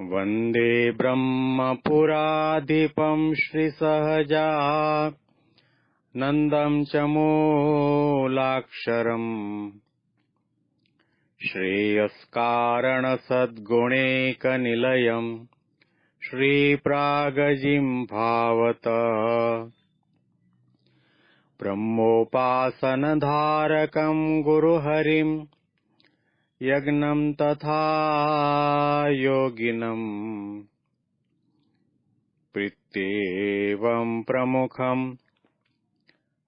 वन्दे ब्रह्मपुराधिपम् श्रीसहजा नन्दम् च मूलाक्षरम्। श्रेयस्कारणसद्गुणैकनिलयम् श्रीप्रागजिम् भावत ब्रह्मोपासनधारकम् गुरुहरिम् यज्ञम् तथा योगिनम् प्रीत्येवम् प्रमुखम्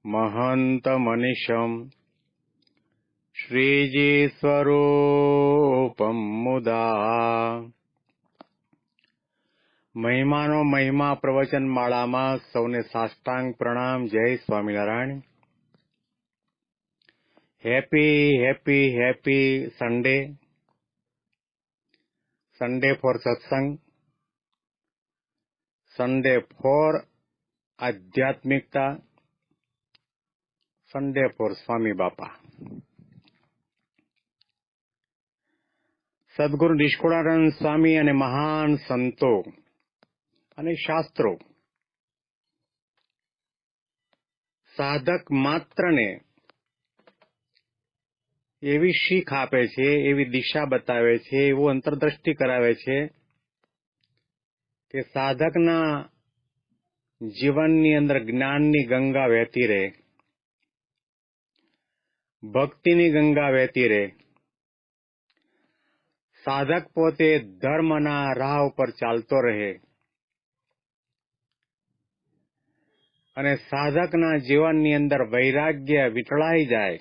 महन्तमनिशम् શ્રીજી મુદા મહિમાનો મહિમા પ્રવચન માળામાં સૌને સાષ્ટાંગ પ્રણામ જય Swaminarayan happy happy happy Sunday Sunday for satsang Sunday for આધ્યાત્મિકતા સન્ડે ફોર સ્વામી બાપા સદગુરુ નિષ્કુળાનંદ સ્વામી અને મહાન સંતો અને શાસ્ત્રો સાધક માત્રને એવી શીખ આપે છે, એવી દિશા બતાવે છે, એવું અંતરદ્રષ્ટિ કરાવે છે કે સાધકના જીવનની અંદર જ્ઞાનની ગંગા વહેતી રહે, ભક્તિની ગંગા વહેતી રહે. સાધક પોતે ધર્મના રાહ ઉપર ચાલતો રહે અને સાધકના જીવનની અંદર વૈરાગ્ય વિટળાઈ જાય.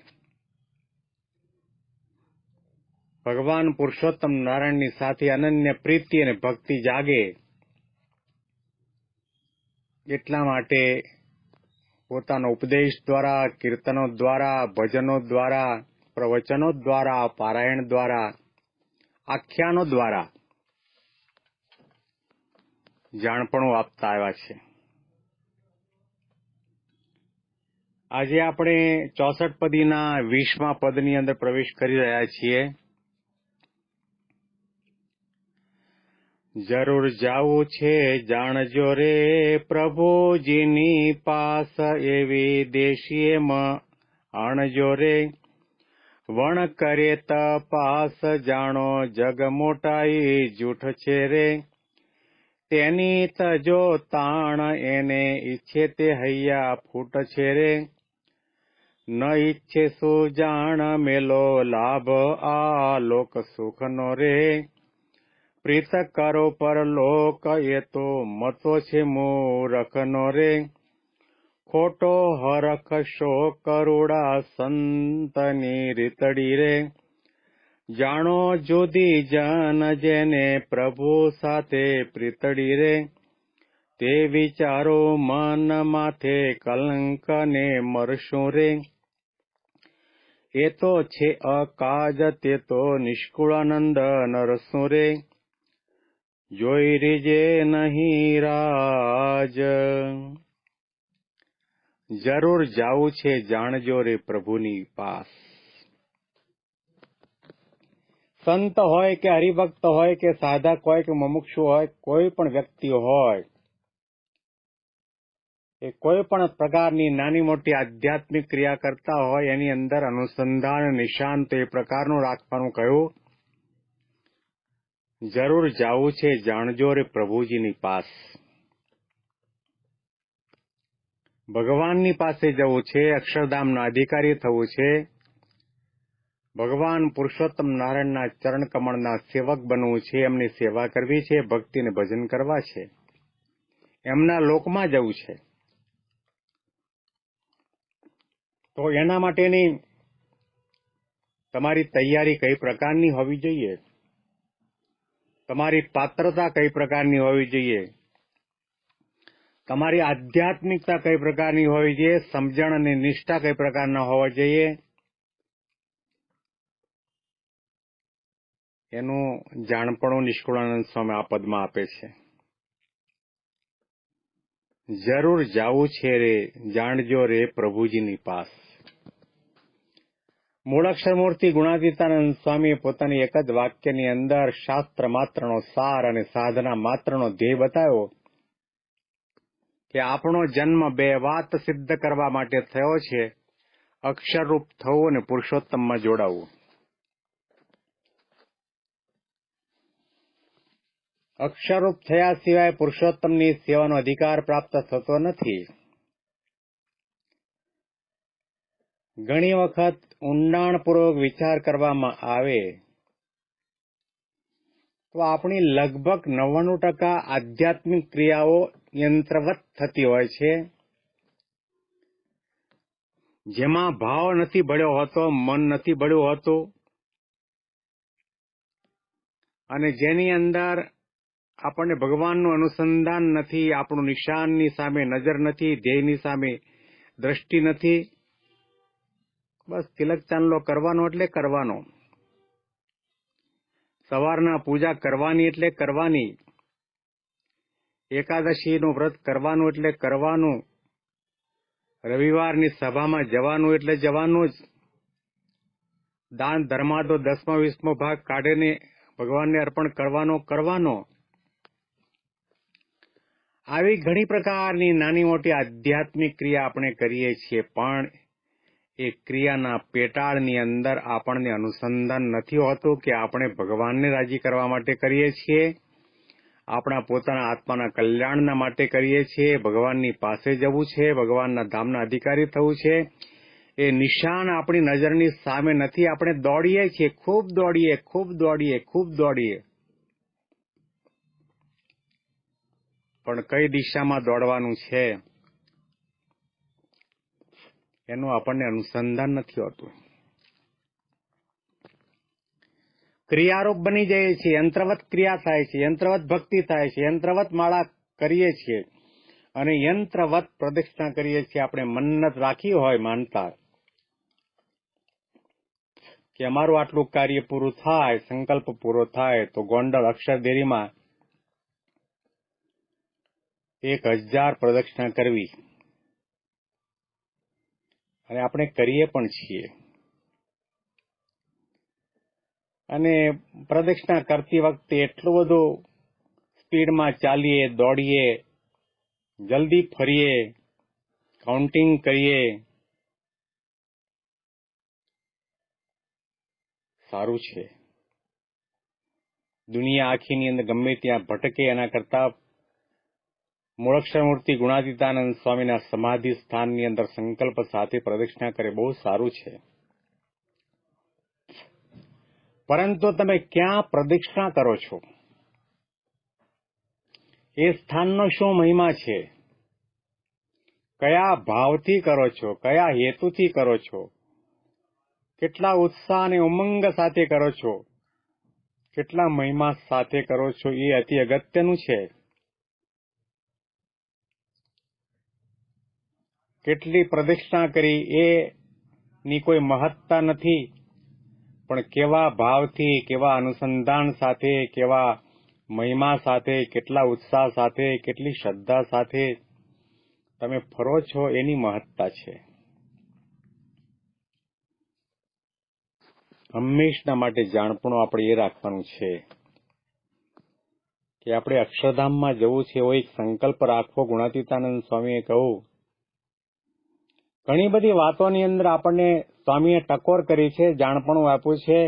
ભગવાન પુરુષોત્તમ નારાયણની સાથે અનન્ય પ્રીતિ અને ભક્તિ જાગે એટલા માટે પોતાનો ઉપદેશ દ્વારા, કીર્તનો દ્વારા, ભજનો દ્વારા, પ્રવચનો દ્વારા, પારાયણ દ્વારા, આખ્યાનો દ્વારા જાણપણું આપતા આવ્યા છે. આજે આપણે ચોસઠ પદીના વીસમા પદની અંદર પ્રવેશ કરી રહ્યા છીએ. જરૂર જાવું છે, જાણજો રે પ્રભુજીની પાસ એવી દેશીએ અણજો રે, વણ કરે તપાસ, જાણો જગ મોટાઈ જૂઠ છે રે. તેની તજો તાણ એને ઈચ્છે તે હૈયા ફૂટ છે રે. ન ઈચ્છે સુજાણ જાણ મેલો લાભ આ લોક સુખનો રે. પ્રીત કરો પર લોક એ તો મતો છે મૂરખનો રે. ખોટો હરખ શો કરુડા સંતની રીતડી રે. જાણો જુદી જન જેને પ્રભુ સાથે પ્રીતડી રે. તે વિચારો મન માથે કલંક ને મરશું રે. એ તો છે અકાજ, તે તો નિષ્કુળાનંદ નરસું રે. જોઈ રીજે નહીં રાજ. જરૂર જાવું છે જાણજો રે પ્રભુની પાસ. સંત હોય કે હરિભક્ત હોય કે સાધક હોય કે મમુક્ષુ હોય, કોઈ પણ વ્યક્તિ હોય, એ કોઈ પણ પ્રકારની નાની મોટી આધ્યાત્મિક ક્રિયા કરતા હોય, એની અંદર અનુસંધાન નિશાંત એ પ્રકારનું રાખવાનું કહ્યું. જરૂર જાવું છે, જાણજો રે પ્રભુજીની પાસ. ભગવાનની પાસે જવું છે, અક્ષરધામના અધિકારી થવું છે. ભગવાન પુરુષોત્તમ નારાયણના ચરણ કમળના સેવક બનવું છે, એમની સેવા કરવી છે, ભક્તિને ભજન કરવા છે. એમના લોકમાં જવું છે. તો એના માટેની તમારી તૈયારી કઈ પ્રકારની હોવી જોઈએ? તમારી પાત્રતા કઈ પ્રકારની હોવી જોઈએ? તમારી આધ્યાત્મિકતા કઈ પ્રકારની હોવી જોઈએ? સમજણ અને નિષ્ઠા કઈ પ્રકારના હોવા જોઈએ? એનું જાણપણું નિષ્કુળાનંદ સ્વામી આ પદમાં આપે છે. જરૂર જાવું છે રે, જાણજો રે પ્રભુજીની પાસ. મૂળાક્ષરમૂર્તિ ગુણાતીતાનંદ સ્વામીએ પોતાની એક જ વાક્યની અંદર શાસ્ત્ર માત્રનો સાર અને સાધના માત્રનો ધ્યેય બતાવ્યો કે આપણો જન્મ બે વાત સિદ્ધ કરવા માટે થયો છે, અક્ષરરૂપ થવું અને પુરુષોત્તમમાં જોડાવું. અક્ષરરૂપ થયા સિવાય પુરુષોત્તમની સેવાનો અધિકાર પ્રાપ્ત થતો નથી. ઘણી વખત ઊંડાણપૂર્વક વિચાર કરવામાં આવે, તો આપણી લગભગ નવ્વાણું ટકા આધ્યાત્મિક ક્રિયાઓ યંત્રવત થતી હોય છે. જેમાં ભાવ નથી ભળ્યો હોતો, મન નથી ભળ્યું હોતું, અને જેની અંદર આપણને ભગવાનનું અનુસંધાન નથી, આપણું નિશાનની સામે નજર નથી, ધ્યેયની સામે દ્રષ્ટિ નથી બસ તિલક ચાંદલો કરવાનો એટલે કરવાનો. સવારના પૂજા કરવાની એટલે કરવાની. એકાદશીનું વ્રત કરવાનું એટલે કરવાનું. રવિવારની સભામાં જવાનું એટલે જવાનું જ. દાન ધર્માદો દસમો, વીસમો ભાગ કાઢીને ભગવાનને અર્પણ કરવાનો કરવાનો. આવી ઘણી પ્રકારની નાની મોટી આધ્યાત્મિક ક્રિયા આપણે કરીએ છીએ, પણ એ ક્રિયાના પેટાળની અંદર આપણને અનુસંધાન નથી હોતું કે આપણે ભગવાનને રાજી કરવા માટે કરીએ છીએ, આપણા પોતાના આત્માના કલ્યાણના માટે કરીએ છીએ, ભગવાનની પાસે જવું છે, ભગવાનના ધામના અધિકારી થવું છે. એ નિશાન આપણી નજરની સામે નથી, આપણે દોડીએ છીએ, ખૂબ દોડીએ ખૂબ દોડીએ ખૂબ દોડીએ. પણ કઈ દિશામાં દોડવાનું છે? એનું આપણને અનુસંધાન નથી હોતું. ક્રિયારૂપ બની જઈએ છીએ, યંત્રવત ક્રિયા થાય છે, યંત્રવત ભક્તિ થાય છે, યંત્રવત માળા કરીએ છીએ અને યંત્રવત પ્રદક્ષિણા કરીએ છીએ. આપણે મન્નત રાખી હોય માનતા કે અમારું આટલું કાર્ય પૂરું થાય, સંકલ્પ પૂરો થાય, તો ગોંડલ અક્ષરદેરીમાં એક હજાર પ્રદક્ષિણા કરવી. અને આપણે કરીએ પણ છીએ. અને પ્રદક્ષિણા કરતી વખતે એટલો બધો સ્પીડમાં ચાલીએ, દોડીએ, જલ્દી ફરીએ કાઉન્ટિંગ કરીએ. સારું છે. દુનિયા આખીની અંદર ગમે ત્યાં ભટકે એના કરતા મૂળક્ષરમૂર્તિ ગુણાતીતાનંદ સ્વામીના સમાધિ સ્થાનની અંદર સંકલ્પ સાથે પ્રદક્ષિણા કરે બહુ સારું છે. પરંતુ તમે ક્યાં પ્રદક્ષિણા કરો છો? એ સ્થાનનો શું મહિમા છે? કયા ભાવથી કરો છો? કયા હેતુથી કરો છો? કેટલા ઉત્સાહ અને ઉમંગ સાથે કરો છો? કેટલા મહિમા સાથે કરો છો એ અતિ અગત્યનું છે. કેટલી પ્રદક્ષિણા કરી એ ની કોઈ મહત્તા નથી. પણ કેવા ભાવથી, કેવા અનુસંધાન સાથે, કેવા મહિમા સાથે, કેટલા ઉત્સાહ સાથે, કેટલી શ્રદ્ધા સાથે તમે ફરો છો એની મહત્તા છે. હંમેશના માટે જાણપણું આપણે એ રાખવાનું છે કે આપણે અક્ષરધામમાં જવું છે એવો એક સંકલ્પ રાખવો ગુણાતીતાનંદ સ્વામીએ કહ્યું ઘણી બધી વાતોની અંદર આપણને સ્વામીએ ટકોર કરી છે, જાણપણું આપ્યું છે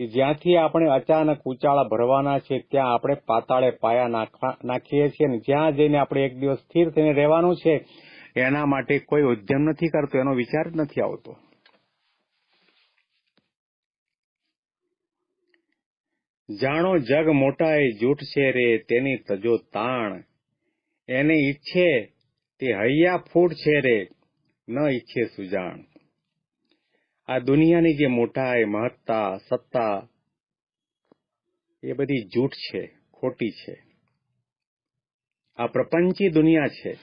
કે જ્યાંથી આપણે અચાનક ઉચાળા ભરવાના છે, ત્યાં આપણે પાતાળે પાયા નાખીએ છીએ અને જ્યાં જઈને આપણે એક દિવસ સ્થિર થઈને રહેવાનું છે, એના માટે કોઈ ઉદ્યમ નથી કરતો, એનો વિચાર જ નથી આવતો. જાણો જગ મોટા એ જૂઠ છે રે, તેની તજો તાણ. એને ઈચ્છે તે હૈયા ફૂટ છે રે ન ઈચ્છે સુજાણ. આ દુનિયાની જે મોટાઈ મહત્તા, સત્તા, એ બધી જૂઠ છે, ખોટી છે. આ પ્રપંચી દુનિયા છે.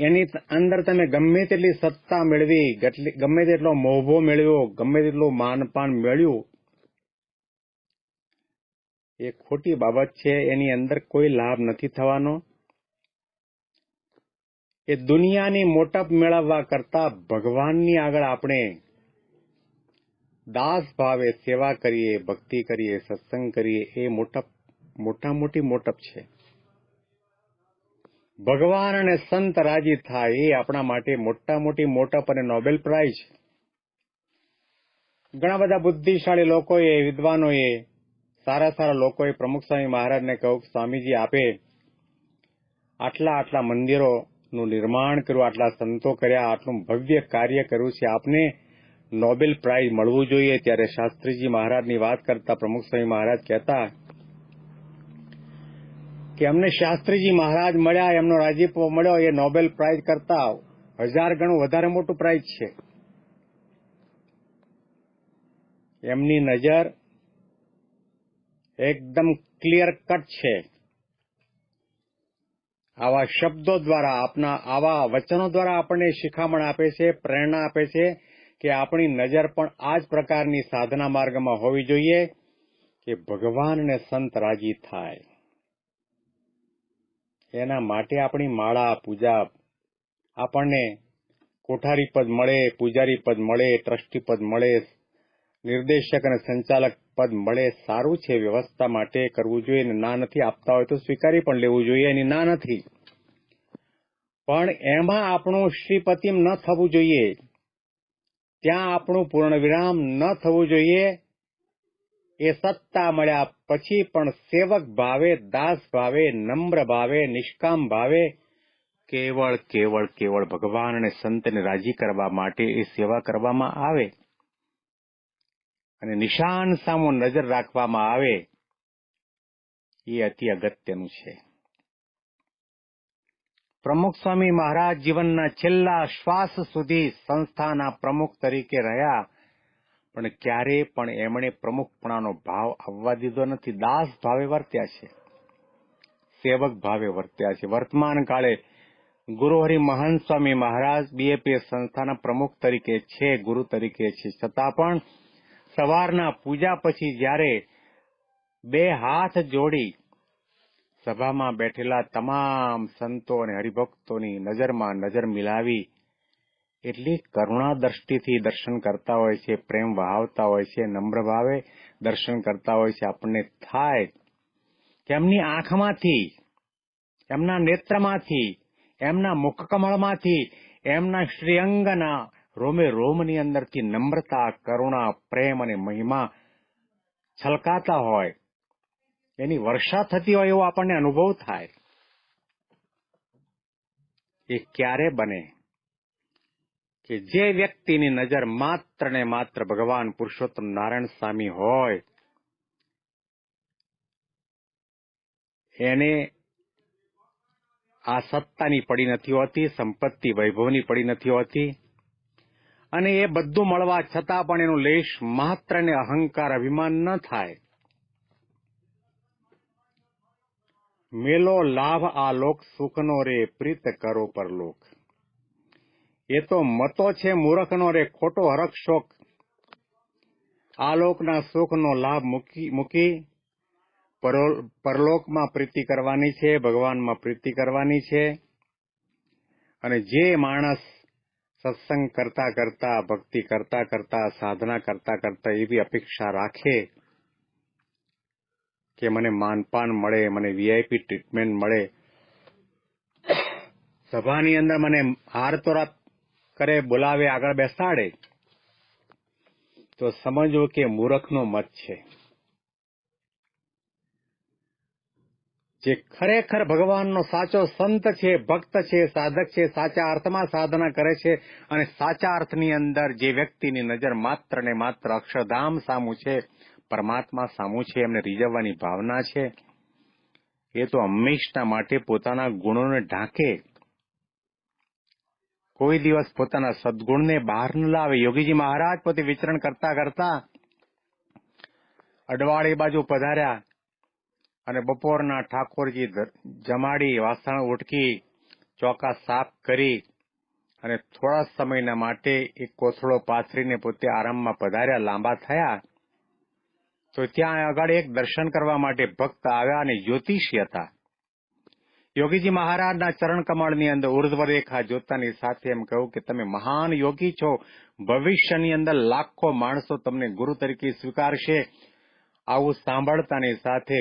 એની અંદર તમે ગમે તેટલી સત્તા મેળવી ગમે તેટલો મોભો મેળવ્યો, ગમે તેટલું માનપાન મેળ્યું એ ખોટી બાબત છે, એની અંદર કોઈ લાભ નથી થવાનો. એ દુનિયાની મોટપ મેળવવા કરતા ભગવાનની આગળ આપણે દાસ ભાવે સેવા કરીએ, ભક્તિ કરીએ, સત્સંગ કરીએ, એ મોટપ મોટા મોટી મોટપ છે. ભગવાન અને સંત રાજી થાય એ આપણા માટે મોટા મોટી મોટપ અને નોબેલ પ્રાઇઝ. ઘણા બધા બુદ્ધિશાળી લોકોએ, વિદ્વાનોએ, સારા સારા લોકોએ પ્રમુખ સ્વામી મહારાજને કહ્યું સ્વામીજી આપે આટલા આટલા મંદિરોનું નિર્માણ કર્યું, આટલા સંતો કર્યા, આટલું ભવ્ય કાર્ય કર્યું છે. આપને નોબેલ પ્રાઇઝ મળવું જોઈએ. ત્યારે શાસ્ત્રીજી મહારાજની વાત કરતા પ્રમુખ સ્વામી મહારાજ કહેતા કે અમને શાસ્ત્રીજી મહારાજ મળ્યા, એમનો રાજીપો મળ્યો, એ નોબેલ પ્રાઇઝ કરતા હજાર ગણું વધારે મોટું પ્રાઇઝ છે. એમની નજર એકદમ ક્લિયર કટ છે. આવા શબ્દો દ્વારા, આપના, આવા વચનો દ્વારા આપણને શિખામણ આપે છે, પ્રેરણા આપે છે કે આપણી નજર પણ આ જ પ્રકારની સાધના માર્ગમાં હોવી જોઈએ કે ભગવાનને સંત રાજી થાય. એના માટે આપણી માળા, પૂજા આપણને કોઠારી પદ મળે, પૂજારી પદ મળે, ટ્રસ્ટી પદ મળે, નિર્દેશક અને સંચાલક પદ મળે સારું છે, વ્યવસ્થા માટે કરવું જોઈએ અને ના નથી આપતા હોય તો સ્વીકારી પણ લેવું જોઈએ એની ના નથી. પણ એમાં આપણું શ્રીપતિમ ન થવું જોઈએ. ત્યાં આપણું પૂર્ણ વિરામ ન થવું જોઈએ. એ સત્તા મળ્યા પછી પણ સેવક ભાવે, દાસ ભાવે, નમ્ર ભાવે, નિષ્કામ ભાવે, કેવળ કેવળ કેવળ ભગવાન અને સંતને રાજી કરવા માટે એ સેવા કરવામાં આવે. અને નિશાન સામો નજર રાખવામાં આવે, એ અતિ અગત્યનું છે. પ્રમુખ સ્વામી મહારાજ જીવનના છેલ્લા શ્વાસ સુધી સંસ્થાના પ્રમુખ તરીકે રહ્યા, પણ ક્યારે પણ એમણે પ્રમુખપણાનો ભાવ આવવા દીધો નથી. દાસ ભાવે વર્ત્યા છે. સેવક ભાવે વર્ત્યા છે. વર્તમાન કાળે ગુરુહરિ મહાન સ્વામી મહારાજ બીએપી સંસ્થાના પ્રમુખ તરીકે છે, ગુરુ તરીકે છે. છતાં પણ સવારના પૂજા પછી જ્યારે બે હાથ જોડી સભામાં બેઠેલા તમામ સંતો અને હરિભક્તોની નજરમાં નજર મિલાવી, એટલી કરુણા દ્રષ્ટિથી દર્શન કરતા હોય છે, પ્રેમ વહાવતા હોય છે, નમ્ર ભાવે દર્શન કરતા હોય છે, આપણને થાય કે એમની આંખમાંથી, એમના નેત્રમાંથી, એમના મુખકમળમાંથી એમના શ્રીઅંગના રોમે રોમની અંદરથી નમ્રતા કરુણા પ્રેમ અને મહિમા છલકાતા હોય એની વર્ષા થતી હોય એવો આપણને અનુભવ થાય એ ક્યારે બને કે જે વ્યક્તિની નજર માત્ર ને માત્ર ભગવાન પુરુષોત્તમ નારાયણ સ્વામી હોય એને આ સત્તાની પડી નથી હોતી સંપત્તિ વૈભવની પડી નથી હોતી અને એ બધું મળવા છતાં પણ એનું લેશ માત્ર ને અહંકાર અભિમાન ન થાય. મેલો લાભ આ લોક સુખનો રે, પ્રીત કરો પરલોક. એ તો મતો છે મૂરખનો રે, ખોટો હરખ શોક. આલોકના સુખનો લાભ મૂકી મૂકી પરો- પરલોકમાં પ્રીતિ કરવાની છે, ભગવાનમાં પ્રીતિ કરવાની છે. અને જે માણસ સત્સંગ કરતા કરતા, ભક્તિ કરતા કરતા, સાધના કરતા કરતા એવી અપેક્ષા રાખે કે મને માનપાન મળે, મને વીઆઈપી ટ્રીટમેન્ટ મળે. સભાની અંદર મને હાર તોરા કરે, બોલાવે, આગળ બેસાડે. તો સમજવો કે મૂરખનો મત છે. જે ખરેખર ભગવાનનો સાચો સંત છે, ભક્ત છે, સાધક છે, સાચા અર્થમાં સાધના કરે છે અને સાચા અર્થની અંદર જે વ્યક્તિની નજર માત્ર ને માત્ર અક્ષરધામ સામું છે, પરમાત્મા સામું છે, એમને રીઝવવાની ભાવના છે, એ તો હંમેશના માટે પોતાના ગુણોને ઢાંકે. કોઈ દિવસ પોતાના સદગુણને બહાર ન લાવે. યોગીજી મહારાજ પોતે વિચરણ કરતા કરતા અડવાળી બાજુ પધાર્યા. અને બપોરના ઠાકોરજી જમાડી વાસણ ઉટકી, ચોકા સાફ કરી અને થોડા સમયના માટે એક કોથળો પાથરીને પોતે આરામમાં પધાર્યા, લાંબા થયા. તો ત્યાં આગળ એક દર્શન કરવા માટે ભક્ત આવ્યા અને જ્યોતિષી હતા. યોગીજી મહારાજના ચરણ કમળની અંદર ઉર્ધ્વ રેખા જોતાની સાથે એમ કહ્યું કે તમે મહાન યોગી છો. ભવિષ્યની અંદર લાખો માણસો તમને ગુરુ તરીકે સ્વીકારશે. આવું સાંભળતાની સાથે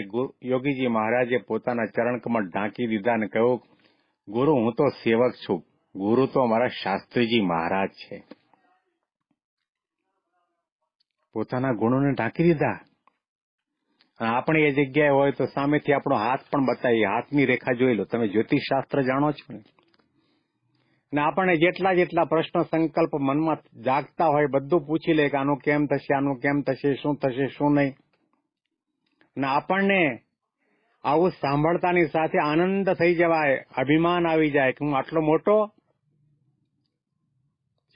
યોગીજી મહારાજે પોતાના ચરણ કમળ ઢાંકી દીધા અને કહ્યું, ગુરુ, હું તો સેવક છું. ગુરુ તો અમારા શાસ્ત્રીજી મહારાજ છે. પોતાના ગુણોને ઢાંકી દીધા. આપણે એ જગ્યાએ હોય તો સામેથી આપણો હાથ પણ બતાવીએ. હાથની રેખા જોઈ લો. તમે જ્યોતિષ શાસ્ત્ર જાણો છો ને? અને આપણને જેટલા જેટલા પ્રશ્નો સંકલ્પ મનમાં જાગતા હોય, બધું પૂછી લે કે આનું કેમ થશે, આનું કેમ થશે, શું થશે, શું નહીં. અને આપણને આવું સાંભળતાની સાથે આનંદ થઈ જવાય, અભિમાન આવી જાય કે હું આટલો મોટો?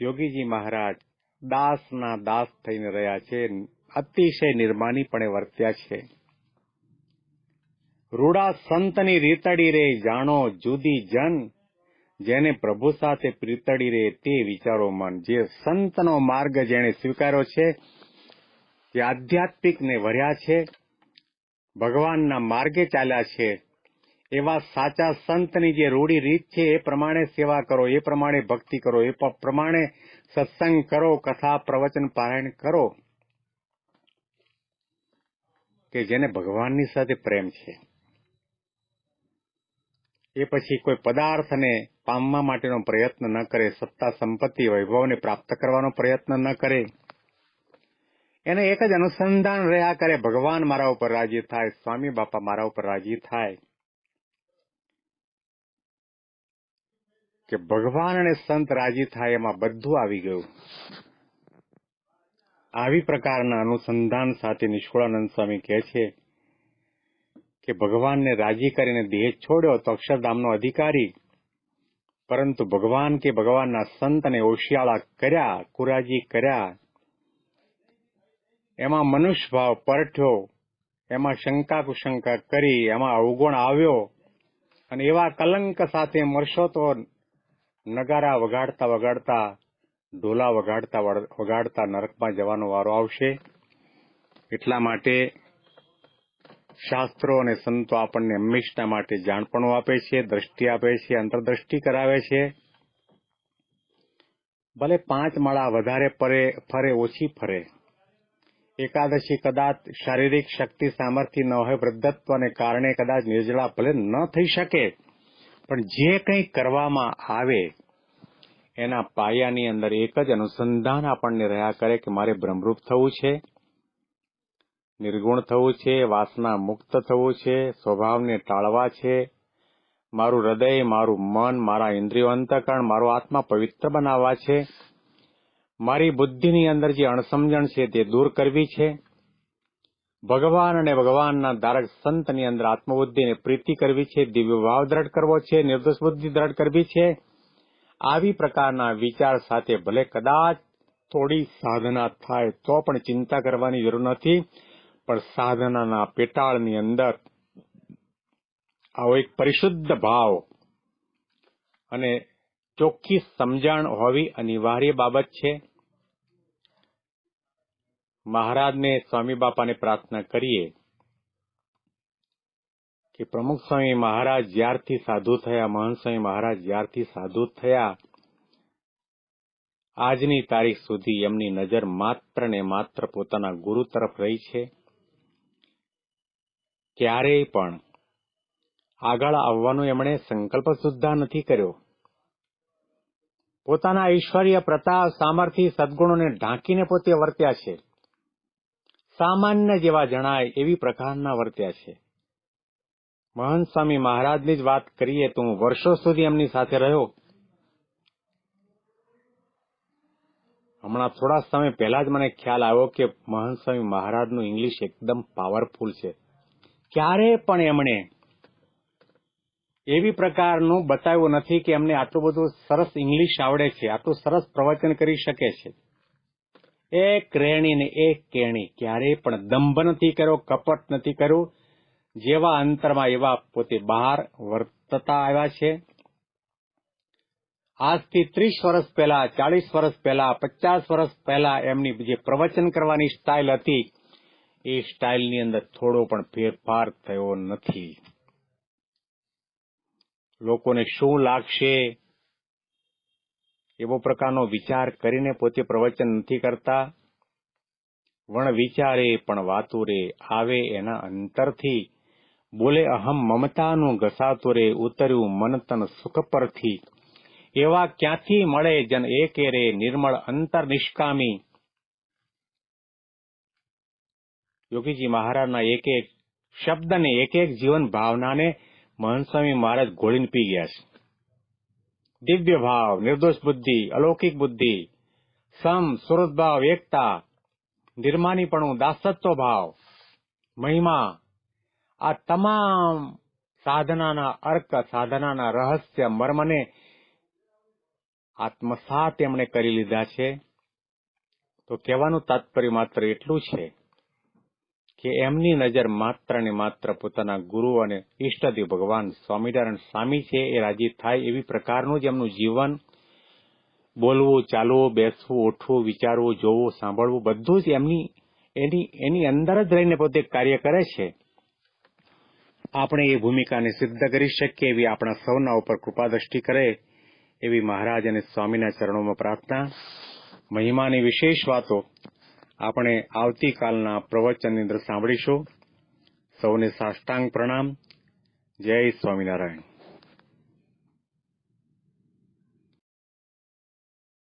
યોગીજી મહારાજ દાસના દાસ થઈને રહ્યા છે. અતિશય નિર્માનીપણે વર્ત્યા છે. રૂડા સંતની રીતડી રે જાણો જુદી જન, જેને પ્રભુ સાથે પ્રીતડી રે તે વિચારો મન. જે સંતનો માર્ગ જેણે સ્વીકાર્યો છે જે આધ્યાત્મિકને વર્યા છે. ભગવાનના માર્ગે ચાલ્યા છે. એવા સાચા સંતની જે રૂઢી રીત છે, એ પ્રમાણે સેવા કરો, એ પ્રમાણે ભક્તિ કરો, એ પ્રમાણે સત્સંગ કરો, કથા, પ્રવચન, પારાયણ કરો. કે જેને ભગવાનની સાથે પ્રેમ છે. એ પછી કોઈ પદાર્થને પામવા માટેનો પ્રયત્ન ન કરે, સત્તા સંપત્તિ, વૈભવને પ્રાપ્ત કરવાનો પ્રયત્ન ન કરે. એને એક જ અનુસંધાન રહ્યા કરે. ભગવાન મારા ઉપર રાજી થાય, સ્વામી બાપા મારા ઉપર રાજી થાય. કે ભગવાન અને સંત રાજી થાય એમાં બધું આવી ગયું. આવી પ્રકારના અનુસંધાન સાથે નિષ્કુળાનંદ સ્વામી કહે છે કે ભગવાનને રાજી કરીને દેહ છોડ્યો તો અક્ષરધામનો અધિકારી. પરંતુ ભગવાન કે ભગવાનના સંતને ઓશિયાળા કર્યા, કુરાજી કર્યા એમાં મનુષ્ય ભાવ પરઠ્યો, એમાં શંકા કુશંકા કરી, એમાં અવગુણ આવ્યો અને એવા કલંક સાથે મરશો તો નગારા વગાડતા વગાડતા, ઢોલા વગાડતા વગાડતા નરકમાં જવાનો વારો આવશે. એટલા માટે શાસ્ત્રો અને સંતો આપણને હંમેશના માટે જાણપણું આપે છે, દ્રષ્ટિ આપે છે, અંતરદ્રષ્ટિ કરાવે છે. ભલે પાંચ માળા વધારે ફરે, ઓછી ફરે એકાદશી કદાચ શારીરિક શક્તિ, સામર્થ્ય ન હોય, વૃદ્ધત્વને કારણે કદાચ નિર્જળા ભલે ન થઈ શકે, પણ જે કંઈ કરવામાં આવે, એના પાયાની અંદર એક જ અનુસંધાન આપણને રહ્યા કરે કે મારે બ્રહ્મરૂપ થવું છે, નિર્ગુણ થવું છે, વાસના મુક્ત થવું છે, સ્વભાવને ટાળવા છે, મારું હૃદય, મારું મન, મારા ઇન્દ્રિયો અંતકરણ, મારો આત્મા પવિત્ર બનાવવા છે મારી બુદ્ધિની અંદર જે અણસમજણ છે તે દૂર કરવી છે. ભગવાન અને ભગવાનના ધારક સંતની અંદર આત્મબુદ્ધિને પ્રીતિ કરવી છે, દિવ્ય ભાવ દ્રઢ કરવો છે, નિર્દોષ બુદ્ધિ દ્રઢ કરવી છે. આવી પ્રકારના વિચાર સાથે ભલે કદાચ થોડી સાધના થાય તો પણ ચિંતા કરવાની જરૂર નથી, પણ સાધનાના પેટાળની અંદર આવો એક પરિશુદ્ધ ભાવ અને ચોખ્ખી સમજણ હોવી અનિવાર્ય બાબત છે. મહારાજને સ્વામી બાપાને પ્રાર્થના કરીએ કે પ્રમુખ સ્વામી મહારાજ જ્યારથી સાધુ થયા, મહંત સ્વામી મહારાજ જ્યારથી સાધુ થયા, આજની તારીખ સુધી એમની નજર માત્ર ને માત્ર પોતાના ગુરુ તરફ રહી છે. ક્યારેય પણ આગળ આવવાનો એમણે સંકલ્પ સુદ્ધા નથી કર્યો. પોતાના ઐશ્વર્ય, પ્રતાપ, સામર્થ્ય, સદગુણોને ઢાંકીને પોતે વર્ત્યા છે. સામાન્ય જેવા જણાય એવી પ્રકારના વર્ત્યા છે. મહંત સ્વામી મહારાજની જ વાત કરીએ તો હું વર્ષો સુધી એમની સાથે રહ્યો. હમણાં થોડા સમય પહેલા જ મને ખ્યાલ આવ્યો કે મહંત સ્વામી મહારાજનું ઇંગ્લિશ એકદમ પાવરફુલ છે. ક્યારે પણ એમણે એવી પ્રકારનું બતાવ્યું નથી કે એમને આટલું બધું સરસ ઇંગ્લિશ આવડે છે, આટલું સરસ પ્રવચન કરી શકે છે. એક રેણી ને એક કેણી, ક્યારેય પણ દંભ નથી કર્યો, કપટ નથી કર્યું. જેવા અંતરમાં એવા પોતે બહાર વર્તતા આવ્યા છે. આજથી ત્રીસ વર્ષ પહેલા ચાલીસ વર્ષ પહેલા, પચાસ વર્ષ પહેલા એમની જે પ્રવચન કરવાની સ્ટાઇલ હતી, એ સ્ટાઇલની અંદર થોડો પણ ફેરફાર થયો નથી. લોકોને શું લાગશે? એવો પ્રકારનો વિચાર કરીને પોતે પ્રવચન નથી કરતા. વણ વિચારે પણ વાતો રે આવે એના અંતરથી. બોલે, અહમ મમતાનું ઘસાતો રે ઉતર્યું મન તન સુખ પરથી. એવા ક્યાંથી મળે જન એકે રે નિર્મળ અંતર નિષ્કામી? યોગીજી મહારાજના એક એક શબ્દને એક એક જીવન ભાવનાને મહંત સ્વામી મહારાજ ઘોળીને પી ગયા છે. દિવ્ય ભાવ, નિર્દોષ બુદ્ધિ, અલૌકિક બુદ્ધિ, સમ સુરત ભાવ, એકતા, નિર્માનીપણું, દાસત્વ ભાવ, મહિમા, આ તમામ સાધનાના અર્ક, સાધનાના રહસ્ય, મર્મને આત્મસાત એમણે કરી લીધા છે. તો કહેવાનું તાત્પર્ય માત્ર એટલું છે કે એમની નજર માત્ર ને માત્ર પોતાના ગુરુ અને ઈષ્ટદેવ ભગવાન સ્વામિનારાયણ સ્વામી છે, એ રાજી થાય એવી પ્રકારનું જ એમનું જીવન. બોલવું, ચાલવું, બેસવું, ઉઠવું, વિચારવું, જોવું, સાંભળવું, બધું જ એમની, એની એની અંદર જ રહીને પોતે કાર્ય કરે છે. આપણે એ ભૂમિકાને સિદ્ધ કરી શકીએ એવી આપણા સૌના ઉપર કૃપા દ્રષ્ટિ કરે એવી મહારાજ અને સ્વામીના ચરણોમાં પ્રાર્થના. મહિમાની વિશેષ વાતો આપણે આવતીકાલના પ્રવચનની અંદર સાંભળીશું. સૌને સાષ્ટાંગ પ્રણામ. જય સ્વામિનારાયણ.